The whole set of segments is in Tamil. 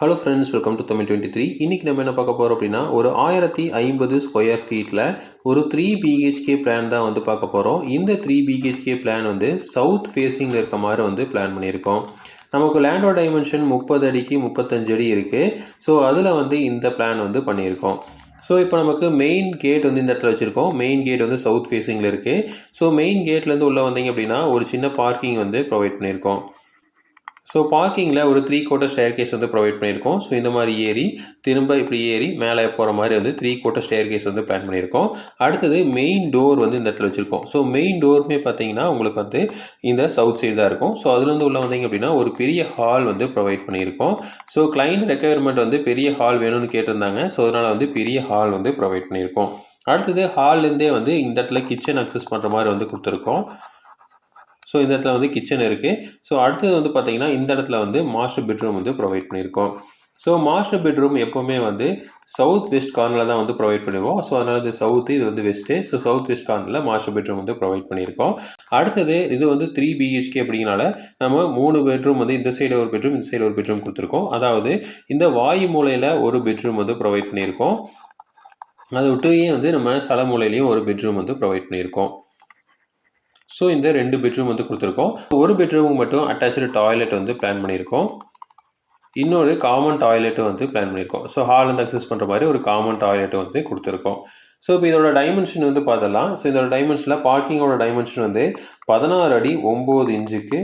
Hello friends welcome to Tamil twenty three இன்றைக்கி நம்ம என்ன பார்க்க போகிறோம் அப்படின்னா ஒரு ஆயிரத்தி ஐம்பது ஸ்கொயர் ஃபீட்டில் ஒரு த்ரீ பிஹெச்கே பிளான் தான் வந்து பார்க்க போகிறோம் இந்த த்ரீ பிஹெச்கே பிளான் வந்து சவுத் ஃபேஸிங்கில் இருக்க மாதிரி வந்து பிளான் பண்ணியிருக்கோம். நமக்கு லேண்டோட டைமென்ஷன் முப்பது அடிக்கு முப்பத்தஞ்சு அடி இருக்குது ஸோ அதில் வந்து இந்த பிளான் வந்து பண்ணியிருக்கோம். ஸோ இப்போ நமக்கு மெயின் கேட் வந்து இந்த இடத்துல வச்சுருக்கோம். மெயின் கேட் வந்து சவுத் ஃபேஸிங்கில் இருக்குது ஸோ மெயின் கேட்லேருந்து உள்ளே வந்தீங்க அப்படின்னா ஒரு சின்ன பார்க்கிங் வந்து ப்ரொவைட் பண்ணியிருக்கோம். ஸோ பார்க்கிங்கில் ஒரு த்ரீ கோட்டர் ஸ்டேர் கேஸ் வந்து ப்ரொவைட் பண்ணியிருக்கோம். ஸோ இந்த மாதிரி ஏறி திரும்ப இப்படி ஏறி மேலே போகிற மாதிரி வந்து த்ரீ கோட்டர் ஸ்டேர் கேஸ் வந்து பிளான் பண்ணியிருக்கோம். அடுத்தது மெயின் டோர் வந்து இந்த இடத்துல வச்சுருக்கோம். ஸோ மெயின் டோருமே பார்த்தீங்கன்னா உங்களுக்கு வந்து இந்த சவுத் சைடு தான் இருக்கும். ஸோ அதுலேருந்து உள்ள வந்தீங்க அப்படின்னா ஒரு பெரிய ஹால் வந்து ப்ரொவைட் பண்ணியிருக்கோம். ஸோ கிளைண்ட் ரெக்குயர்மெண்ட் வந்து பெரிய ஹால் வேணும்னு கேட்டிருந்தாங்க. ஸோ அதனால் வந்து பெரிய ஹால் வந்து ப்ரொவைட் பண்ணியிருக்கோம். அடுத்தது ஹால்லேருந்தே வந்து இந்த இடத்துல கிச்சன் அக்சஸ் பண்ணுற மாதிரி வந்து கொடுத்துருக்கோம். ஸோ இந்த இடத்துல வந்து கிச்சன் இருக்குது ஸோ அடுத்தது வந்து பார்த்திங்கன்னா இந்த இடத்துல வந்து மாஸ்டர் பெட்ரூம் வந்து ப்ரொவைட் பண்ணியிருக்கோம். ஸோ மாஸ்டர் பெட்ரூம் எப்போவுமே வந்து சவுத் வெஸ்ட் கார்னரில் தான் வந்து ப்ரொவைட் பண்ணுவோம் ஸோ அதனால் இது சவுத்து இது வந்து வெஸ்ட்டு ஸோ சவுத் வெஸ்ட் கார்னரில் மாஸ்டர் பெட்ரூம் வந்து ப்ரொவைட் பண்ணியிருக்கோம். அடுத்தது இது வந்து த்ரீ பிஹெச்கே அப்படிங்கனால நம்ம மூணு பெட்ரூம் வந்து இந்த சைடு ஒரு பெட்ரூம் இந்த சைடு ஒரு பெட்ரூம் கொடுத்துருக்கோம். அதாவது இந்த வாயு மூலையில் ஒரு பெட்ரூம் வந்து ப்ரொவைட் பண்ணியிருக்கோம். அதை விட்டுயே வந்து நம்ம சல மூலையிலையும் ஒரு பெட்ரூம் வந்து ப்ரொவைட் பண்ணியிருக்கோம். ஸோ இந்த ரெண்டு பெட்ரூம் வந்து கொடுத்துருக்கோம். ஒரு பெட்ரூமுக்கு மட்டும் அட்டாச்சு டாய்லெட் வந்து பிளான் பண்ணியிருக்கோம். இன்னொரு காமன் டாய்லெட்டும் வந்து பிளான் பண்ணியிருக்கோம். ஸோ ஹால் வந்து அக்சஸ் பண்ணுற மாதிரி ஒரு காமன் டாய்லெட் வந்து கொடுத்துருக்கோம். ஸோ இப்போ இதோட டைமென்ஷன் வந்து பார்த்தலாம் ஸோ இதோட டைமென்ஷனில் பார்க்கிங்கோட டைமென்ஷன் வந்து பதினாறு அடி ஒம்பது இன்ச்சுக்கு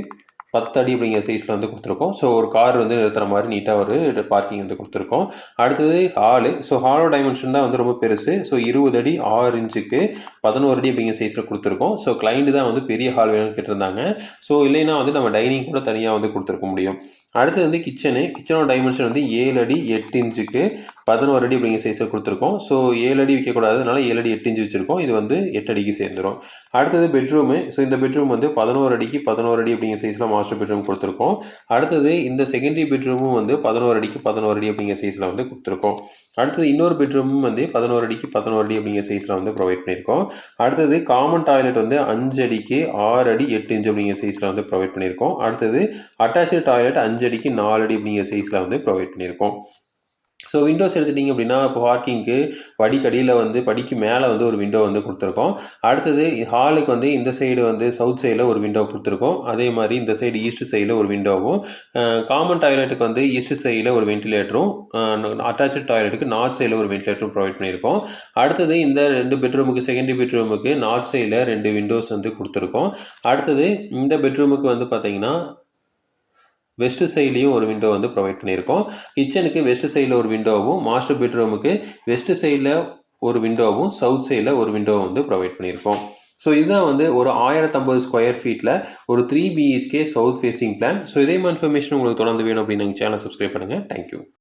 பத்து அடி அப்படிங்கிற சைஸில் வந்து கொடுத்துருக்கோம். ஸோ ஒரு கார் வந்து நிறுத்துகிற மாதிரி நீட்டாக ஒரு பார்க்கிங் வந்து கொடுத்துருக்கோம். அடுத்தது ஹாலு ஸோ ஹாலோட டைமென்ஷன் தான் வந்து ரொம்ப பெருசு. ஸோ இருபது அடி ஆறு இன்ச்சுக்கு பதினோரு அடி அப்படிங்கிற சைஸில் கொடுத்துருக்கோம். ஸோ கிளைண்ட்டு தான் வந்து பெரிய ஹால் வேணும்னு கேட்டிருந்தாங்க. ஸோ இல்லைன்னா வந்து நம்ம டைனிங் கூட தனியாக வந்து கொடுத்துருக்க முடியும். அடுத்தது வந்து கிச்சனு கிச்சனோட டைமென்ஷன் வந்து ஏழு அடி எட்டு இன்ச்சுக்கு பதினோரு அடி அப்படிங்கிற சைஸில் கொடுத்துருக்கோம். ஸோ ஏழு அடி வைக்கக்கூடாது. அதனால் ஏழு அடி எட்டு இன்ச்சு வச்சுருக்கோம். இது வந்து எட்டு அடிக்கு சேர்ந்துடும் அடுத்தது பெட்ரூமு ஸோ இந்த பெட்ரூம் வந்து பதினோரு அடிக்கு பதினோரு அடி அப்படிங்கிற சைஸில் மாஸ்டர் பெட்ரூம் கொடுத்துருக்கோம். அடுத்தது இந்த செகண்டரி பெட்ரூமும் வந்து பதினோரு அடிக்கு பதினோரு அடி அப்படிங்கிற சைஸில் வந்து கொடுத்துருக்கோம். அடுத்தது இன்னொரு பெட்ரூமும் வந்து பதினோரு அடிக்கு பதினோரு அடி அப்படிங்கிற சைஸில் வந்து ப்ரொவைட் பண்ணியிருக்கோம். அடுத்தது காமன் டாய்லெட் வந்து அஞ்சு அடிக்கு ஆறு அடி எட்டு இன்ச் அப்படிங்கிற சைஸில் வந்து ப்ரொவைட் பண்ணியிருக்கோம். அடுத்தது அட்டாச்சு டாய்லெட் அஞ்சு அடிக்கு நாலு அடி அப்படிங்கிற சைஸில் வந்து ப்ரொவைட் பண்ணியிருக்கோம். ஸோ விண்டோஸ் எடுத்துட்டிங்க அப்படின்னா இப்போ பார்க்கிங்க்கு படிக்கடியில் வந்து படிக்கு மேலே வந்து ஒரு விண்டோ வந்து கொடுத்துருக்கோம். அடுத்தது ஹாலுக்கு வந்து இந்த சைடு வந்து சவுத் சைடில் ஒரு விண்டோ கொடுத்துருக்கோம். அதே மாதிரி இந்த சைடு ஈஸ்ட் சைடில் ஒரு விண்டோவும் காமன் டாய்லெட்டுக்கு வந்து ஈஸ்ட் சைடில் ஒரு வென்டிலேட்டரும் அட்டாச்சு டாய்லெட்டுக்கு நார்த் சைடில் ஒரு வென்டிலேட்டரும் ப்ரொவைட் பண்ணியிருக்கோம். அடுத்தது இந்த ரெண்டு பெட்ரூமுக்கு செகண்ட் பெட்ரூமுக்கு நார்த் சைடில் ரெண்டு விண்டோஸ் வந்து கொடுத்துருக்கோம். அடுத்தது இந்த பெட்ரூமுக்கு வந்து பார்த்திங்கன்னா வெஸ்ட் சைட்லேயும் ஒரு விண்டோ வந்து ப்ரொவைட் பண்ணியிருக்கோம். கிச்சனுக்கு வெஸ்ட் சைடில் ஒரு விண்டோவும் மாஸ்டர் பெட்ரூமுக்கு வெஸ்ட் சைடில் ஒரு விண்டோவும் சவுத் சைடில் ஒரு விண்டோவும் வந்து ப்ரொவைட் பண்ணியிருக்கோம். ஸோ இதுதான் வந்து ஒரு ஆயிரத்தம்பது ஸ்கொயர் ஃபீட்டில் ஒரு three BHK south facing plan so இதே மாதிரி இன்ஃபர்மேஷன் உங்களுக்கு தொடர்ந்து வேணும் அப்படின்னு நீங்கள் சேனல் சப்ஸ்கிரைப் பண்ணுங்கள் தேங்க்யூ